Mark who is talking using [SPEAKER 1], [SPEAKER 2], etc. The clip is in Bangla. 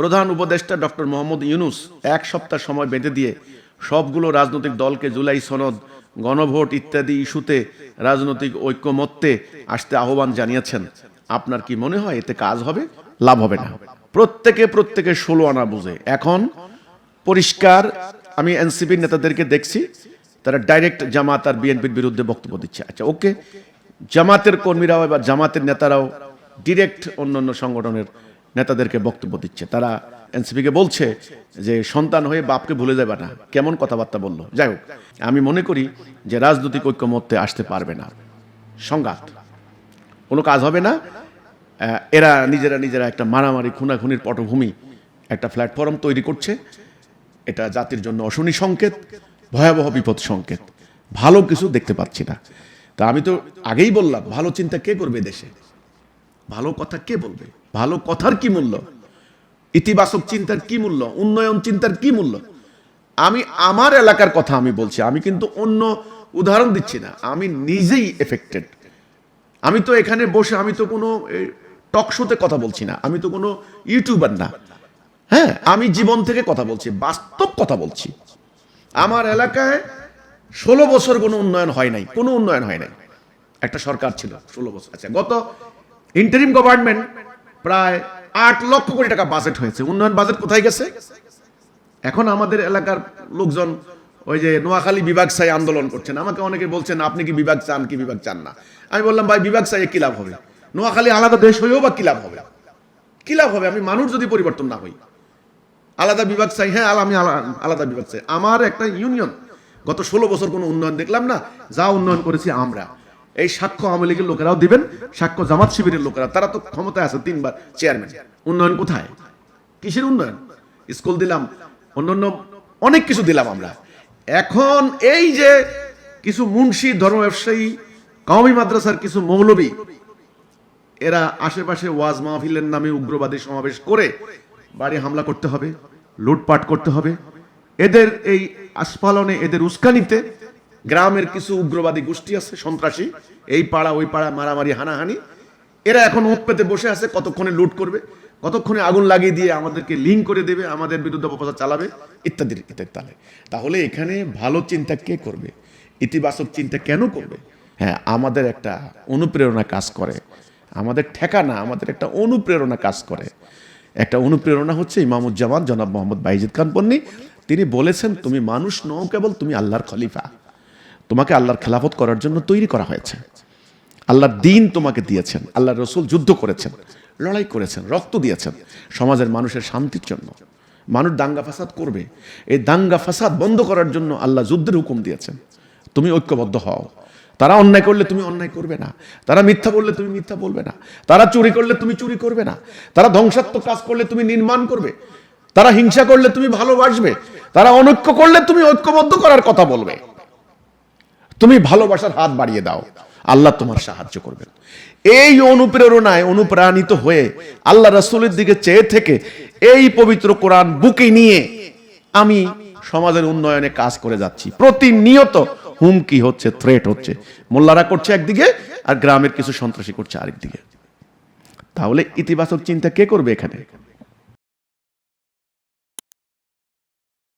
[SPEAKER 1] প্রধান উপদেষ্টা ডক্টর মোহাম্মদ ইউনুস এক সপ্তাহ সময় বেঁধে দিয়ে সবগুলো রাজনৈতিক দলকে জুলাই সনদ, গণভোট ইত্যাদি ইস্যুতে রাজনৈতিক ঐক্যমত্যে আসতে আহ্বান জানিয়েছেন। আপনার কি মনে হয় এতে কাজ হবে? লাভ হবে না। প্রত্যেকে প্রত্যেকে ষোলো আনা বুঝে। এখন পরিষ্কার, আমি এনসিপির নেতাদেরকে দেখছি, তারা ডাইরেক্ট জামাত আর বিএনপির বিরুদ্ধে বক্তব্য দিচ্ছে। আচ্ছা ওকে, জামাতের কর্মীরাও এবার জামাতের নেতারাও ডিরেক্ট অন্যান্য সংগঠনের নেতাদেরকে বক্তব্য দিচ্ছে। তারা এনসিপিকে বলছে যে, সন্তান হয়ে বাপকে ভুলে যাবে না। কেমন কথাবার্তা বলল। যাই হোক, আমি মনে করি যে, রাজনৈতিক ঐক্যমত্যে আসতে পারবে না। সংঘাত। কোনো কাজ হবে না। এরা নিজেরা নিজেরা একটা মারামারি, খুনাখুনির পটভূমি, একটা প্ল্যাটফর্ম তৈরি করছে। এটা জাতির জন্য অশনি সংকেত, ভয়াবহ বিপদ সংকেত। ভালো কিছু দেখতে পাচ্ছি না। তা আমি তো আগেই বললাম, ভালো চিন্তা কে করবে দেশে? ভালো কথা কে বলবে? ভালো কথার কি মূল্য? ইতিবাচক চিন্তার কি মূল্য? উন্নয়ন চিন্তার কি মূল্য? আমি আমার এলাকার কথা আমি বলছি, আমি কিন্তু অন্য উদাহরণ দিচ্ছি না, আমি নিজেই এফেক্টেড আমি তো এখানে বসে, আমি তো কোনো টক শোতে কথা বলছি না, আমি তো কোনো ইউটিউবার না। হ্যাঁ আমি জীবন থেকে কথা বলছি, বাস্তব কথা বলছি। আমার এলাকায় ষোলো বছর কোনো উন্নয়ন হয় নাই, কোনো উন্নয়ন হয় নাই। একটা সরকার ছিল, ষোলো বছর আচ্ছা গত ইন্টারিম গভর্নমেন্ট প্রায় আট লক্ষ কোটি টাকা বাজেট হয়েছে। উন্নয়ন বাজেট কোথায় গেছে? এখন আমাদের এলাকার লোকজন ওই যে নোয়াখালী বিভাগ চাই আন্দোলন করছেন। আমাকে অনেকে বলছেন, আপনি কি বিভাগ চান, কি বিভাগ চান না? আমি বললাম, ভাই, বিভাগ চাই কি লাভ হবে? নোয়াখালী আলাদা দেশ হয়েও বা কি লাভ হবে? কি লাভ হবে? আমি মানুষ যদি পরিবর্তন না হই। আলাদা বিভাগ চাই হ্যাঁ আমি আলা- আলাদা বিভাগ চাই আমার একটা ইউনিয়ন গত ষোলো বছর কোনো উন্নয়ন দেখলাম না। যা উন্নয়ন করেছি আমরা। এই সাক্ষ্য আওয়ামী লীগের লোকেরাও দিবেন, সাক্ষ্য জামাত শিবিরের লোকেরা। তারা তো ক্ষমতায় আছে তিনবার চেয়ারম্যান উন্নয়ন কোথায়? কিসের উন্নয়ন? স্কুল দিলাম, অন্যান্য অনেক কিছু দিলাম আমরা। এখন এই যে কিছু মুন্সি ধর্ম ব্যবসায়ী, কওমি মাদ্রাসার কিছু মৌলবী, এরা আশেপাশে ওয়াজ মাহফিলের নামে উগ্রবাদী সমাবেশ করে বাড়ি হামলা করতে হবে, লুটপাট করতে হবে। এদের এই আস্ফালনে, এদের উস্কানিতে গ্রামের কিছু উগ্রবাদী গোষ্ঠী আছে, সন্ত্রাসী। এই পাড়া, ওই পাড়া মারামারি, হানাহানি। এরা এখন ওত পেতে বসে আছে, কতক্ষণে লুট করবে, কতক্ষণে আগুন লাগিয়ে দিয়ে আমাদেরকে লিঙ্ক করে দেবে, আমাদের বিরুদ্ধে অপপ্রচার চালাবে ইত্যাদি ইত্যাদি তালে। তাহলে এখানে ভালো চিন্তা কে করবে? ইতিবাচক চিন্তা কেন করবে? হ্যাঁ আমাদের একটা অনুপ্রেরণা কাজ করে। আমাদের ঠেকানা আমাদের একটা অনুপ্রেরণা কাজ করে। একটা অনুপ্রেরণা হচ্ছে ইমামুজ্জামান জনাব মোহাম্মদ বাইজিদ খান পন্নী তিনি বলেছেন, তুমি মানুষ নও কেবল, তুমি আল্লাহর খলিফা। তোমাকে আল্লাহর খেলাফত করার জন্য তৈরি করা হয়েছে। আল্লাহর দিন তোমাকে দিয়েছেন আল্লাহ রসুল যুদ্ধ করেছেন, লড়াই করেছেন, রক্ত দিয়েছেন। সমাজের মানুষের শান্তির জন্য, মানুষ দাঙ্গা ফাসাদ করবে। এই দাঙ্গা ফাসাদ বন্ধ করার জন্য আল্লাহ যুদ্ধের হুকুম দিয়েছেন। তুমি ঐক্যবদ্ধ হও। তারা অন্যায় করলে তুমি অন্যায় করবে না। তারা মিথ্যা বললে তুমি মিথ্যা বলবে না। তারা চুরি করলে তুমি চুরি করবে না। তারা ধ্বংসাত্মক কাজ করলে তুমি নির্মাণ করবে। তারা হিংসা করলে তুমি ভালোবাসবে। তারা অনৈক্য করলে তুমি ঐক্যবদ্ধ করার কথা বলবে। তুমি ভালোবাসার হাত বাড়িয়ে দাও। আল্লাহ তোমার সাহায্য করবেন। এই অনুপ্রেরণায় অনুপ্রাণিত হয়ে আল্লাহ রাসূলের দিকে চেয়ে থেকে এই পবিত্র কোরআন বুকে নিয়ে আমি সমাজের উন্নয়নে কাজ করে যাচ্ছি। প্রতিনিয়ত হুমকি হচ্ছে থ্রেট হচ্ছে। মোল্লারা করছে একদিকে আর গ্রামের কিছু সন্ত্রাসী করছে আরেকদিকে। তাহলে ইতিবাচক চিন্তা কে করবে এখানে?